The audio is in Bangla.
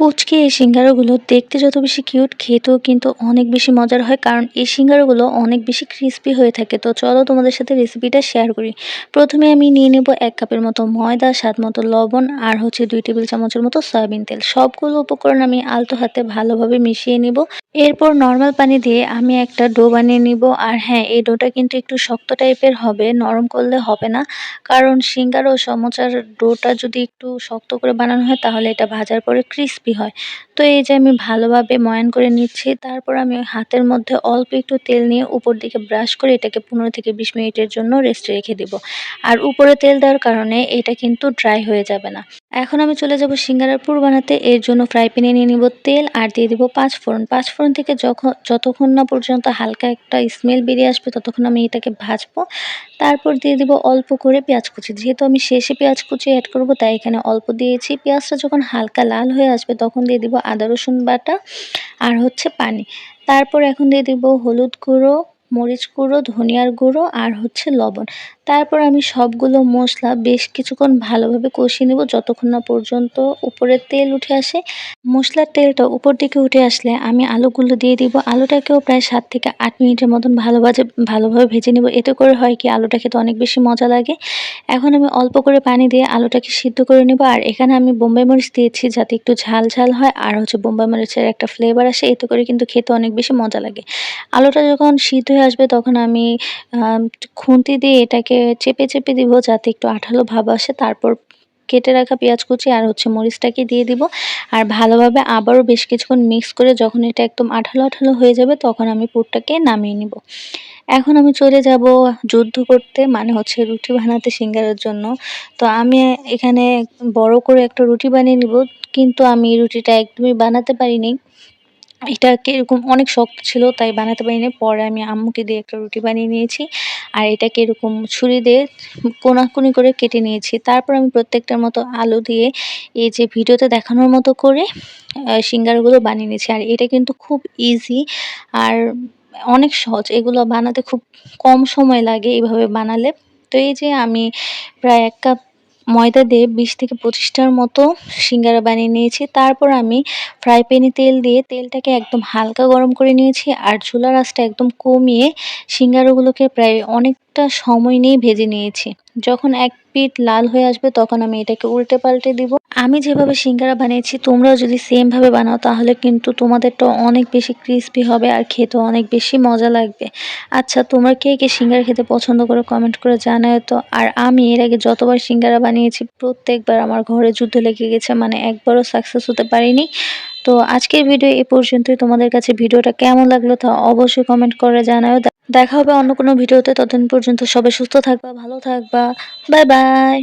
পুচকে এই সিঙ্গারাগুলো দেখতে যত বেশি কিউট, খেতেও কিন্তু অনেক বেশি মজার হয়, কারণ এই সিঙ্গারাগুলো অনেক বেশি ক্রিস্পি হয়ে থাকে। তো চলো তোমাদের সাথে রেসিপিটা শেয়ার করি। প্রথমে আমি নিয়ে নেব এক কাপের মতো ময়দা, স্বাদ মতো লবণ আর হচ্ছে দুই টেবিল চামচের মতো সয়াবিন তেল। সবগুলো উপকরণ আমি আলতো হাতে ভালোভাবে মিশিয়ে নিব। এরপর নর্মাল পানি দিয়ে আমি একটা ডো বানিয়ে নিব। আর হ্যাঁ এই ডোটা কিন্তু একটু শক্ত টাইপের হবে, নরম করলে হবে না। কারণ সিঙ্গারা ও সমোচার ডোটা যদি একটু শক্ত করে বানানো হয়, তাহলে এটা ভাজার পরে ক্রিস্পি হয়। তো এই যে আমি ভালোভাবে ময়ান করে নিচ্ছি, তারপর আমি হাতের মধ্যে অল্প একটু তেল নিয়ে উপর দিকে ব্রাশ করে এটাকে পনেরো থেকে বিশ মিনিটের জন্য রেস্টে রেখে দিব। আর উপরে তেল দেওয়ার কারণে এটা কিন্তু ড্রাই হয়ে যাবে না। এখন আমি চলে যাব সিঙ্গারার পুর বানাতে। এর জন্য ফ্রাই প্যানে নিয়ে নিব তেল আর দিয়ে দিব পাঁচ ফোড়ন পাঁচ ফোড়ন থেকে যখন যতক্ষণ না পর্যন্ত হালকা একটা স্মেল বেরিয়ে আসবে, ততক্ষণ আমি এটাকে ভাজবো। তারপর দিয়ে দিব অল্প করে পেঁয়াজ কুচি। যেহেতু আমি শেষে পেঁয়াজ কুচি অ্যাড করব, তাই এখানে অল্প দিয়েছি। পেঁয়াজটা যখন হালকা লাল হয়ে আসবে, তখন দিয়ে দিব আদা রসুন বাটা আর হচ্ছে পানি। তারপর এখন দিয়ে দিব হলুদ গুঁড়ো মরিচ গুঁড়ো, ধনিয়ার গুঁড়ো আর হচ্ছে লবণ। তারপর আমি সবগুলো মশলা বেশ কিছুক্ষণ ভালোভাবে কষিয়ে নেব যতক্ষণ না পর্যন্ত উপরে তেল উঠে আসে। মশলার তেলটা উপর দিকে উঠে আসলে আমি আলুগুলো দিয়ে দিব। আলুটাকেও প্রায় সাত থেকে আট মিনিটের মতন ভালোভাবে ভালোভাবে ভেজে নেব। এতে করে হয় কি আলুটা খেতে অনেক বেশি মজা লাগে। এখন আমি অল্প করে পানি দিয়ে আলুটাকে সিদ্ধ করে নেব। আর এখানে আমি বোম্বাই মরিচ দিয়েছি যাতে একটু ঝাল ঝাল হয় আর হচ্ছে বোম্বাই মরিচের একটা ফ্লেভার আসে। এতে করে কিন্তু খেতে অনেক বেশি মজা লাগে। আলুটা যখন সিদ্ধ আসবে, তখন আমি খুন্তি দিয়ে এটাকে চেপে চেপে দিব যাতে একটু আঠালো ভাব আসে। তারপর কেটে রাখা পেঁয়াজ কুচি আর হচ্ছে মরিচটাকে দিয়ে দিব। আর ভালোভাবে আবারও বেশ কিছুক্ষণ মিক্স করে যখন এটা একদম আঠালো আঠালো হয়ে যাবে, তখন আমি পুরটাকে নামিয়ে নিব। এখন আমি চলে যাব যুদ্ধ করতে মানে হচ্ছে রুটি বানাতে সিঙ্গারের জন্য। তো আমি এখানে বড় করে একটা রুটি বানিয়ে নিব, কিন্তু আমি রুটিটা একদমই বানাতে পারিনি। এটা কীরকম অনেক শক্ত ছিল, তাই বানাতে পারিনি। পরে আমি আম্মুকে দিয়ে একটা রুটি বানিয়ে নিয়েছি, আর এটাকে এরকম ছুরি দিয়ে কোনাকুনি করে কেটে নিয়েছি। তারপর আমি প্রত্যেকটার মতো আলু দিয়ে এই যে ভিডিওতে দেখানোর মতো করে সিঙ্গারগুলো বানিয়ে নিয়েছি। আর এটা কিন্তু খুব ইজি আর অনেক সহজ। এগুলো বানাতে খুব কম সময় লাগে এইভাবে বানালে। তো এই যে আমি প্রায় এক কাপ ময়দা দিয়ে বিশ থেকে পঁচিশটার মতো সিঙ্গারা বানিয়ে নিয়েছি। তারপর আমি ফ্রাই প্যানে তেল দিয়ে তেলটাকে একদম হালকা গরম করে নিয়েছি আর চুলার আঁচটা একদম কমিয়ে সিঙ্গারাগুলোকে প্রায় অনেকটা সময় নিয়ে ভেজে নিয়েছি। যখন এক পিট লাল হয়ে আসবে তখন আমি এটাকে উল্টে পাল্টে দিব। আমি যেভাবে সিঙ্গারা বানিয়েছি, তোমরাও যদি সেমভাবে বানাও, তাহলে কিন্তু তোমাদেরটা অনেক বেশি ক্রিস্পি হবে আর খেতে অনেক বেশি মজা লাগবে। আচ্ছা তোমরা কে কে সিঙ্গারা খেতে পছন্দ করে কমেন্ট করে জানাও তো। আর আমি এর আগে যতবার সিঙ্গারা বানিয়েছি, প্রত্যেকবার আমার ঘরে যুদ্ধ লেগে গেছে মানে একবারও সাকসেস হতে পারিনি। তো আজকের ভিডিও এ পর্যন্তই। তোমাদের কাছে ভিডিওটা কেমন লাগল তা অবশ্যই কমেন্ট করে জানাও। দেখা হবে অন্য কোনো ভিডিওতে ততদিন পর্যন্ত সবাই সুস্থ থাকবা, ভালো থাকবা। Bye bye